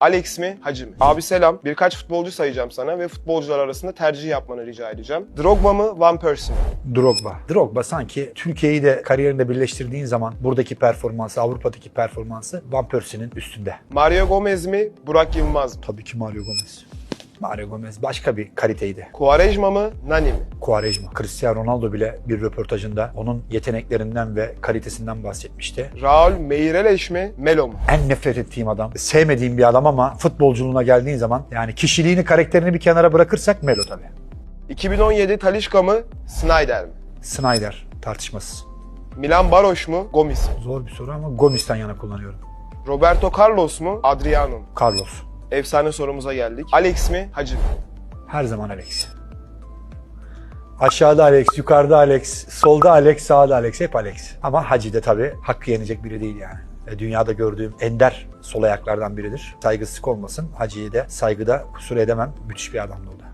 Alex mi, Hacı mı? Abi selam. Birkaç futbolcu sayacağım sana ve futbolcular arasında tercih yapmanı rica edeceğim. Drogba mı, Van Persie mi? Drogba. Drogba sanki Türkiye'yi de kariyerinde birleştirdiğin zaman buradaki performansı, Avrupa'daki performansı Van Persie'nin üstünde. Mario Gomez mi, Burak Yılmaz mı? Tabii ki Mario Gomez. Mario Gomez başka bir kaliteydi. Quaresma mı, Nani mi? Quaresma. Cristiano Ronaldo bile bir röportajında onun yeteneklerinden ve kalitesinden bahsetmişti. Raul Meireles mi, Melo mu? En nefret ettiğim adam, sevmediğim bir adam ama futbolculuğuna geldiğin zaman yani kişiliğini, karakterini bir kenara bırakırsak Melo tabii. 2017 Talişka mı, Snyder mi? Snyder tartışmasız. Milan Baroş mu, Gomis mi? Zor bir soru ama Gomis'ten yana kullanıyorum. Roberto Carlos mu, Adriano mu? Carlos. Efsane sorumuza geldik. Alex mi, Hacı mı? Her zaman Alex. Aşağıda Alex, yukarıda Alex, solda Alex, sağda Alex, hep Alex. Ama Hacı de tabii hakkı yenecek biri değil yani. E, Dünyada gördüğüm ender sol ayaklardan biridir. Saygısızlık olmasın. Hacı'yı da saygıda kusur edemem. Müthiş bir adamdı o.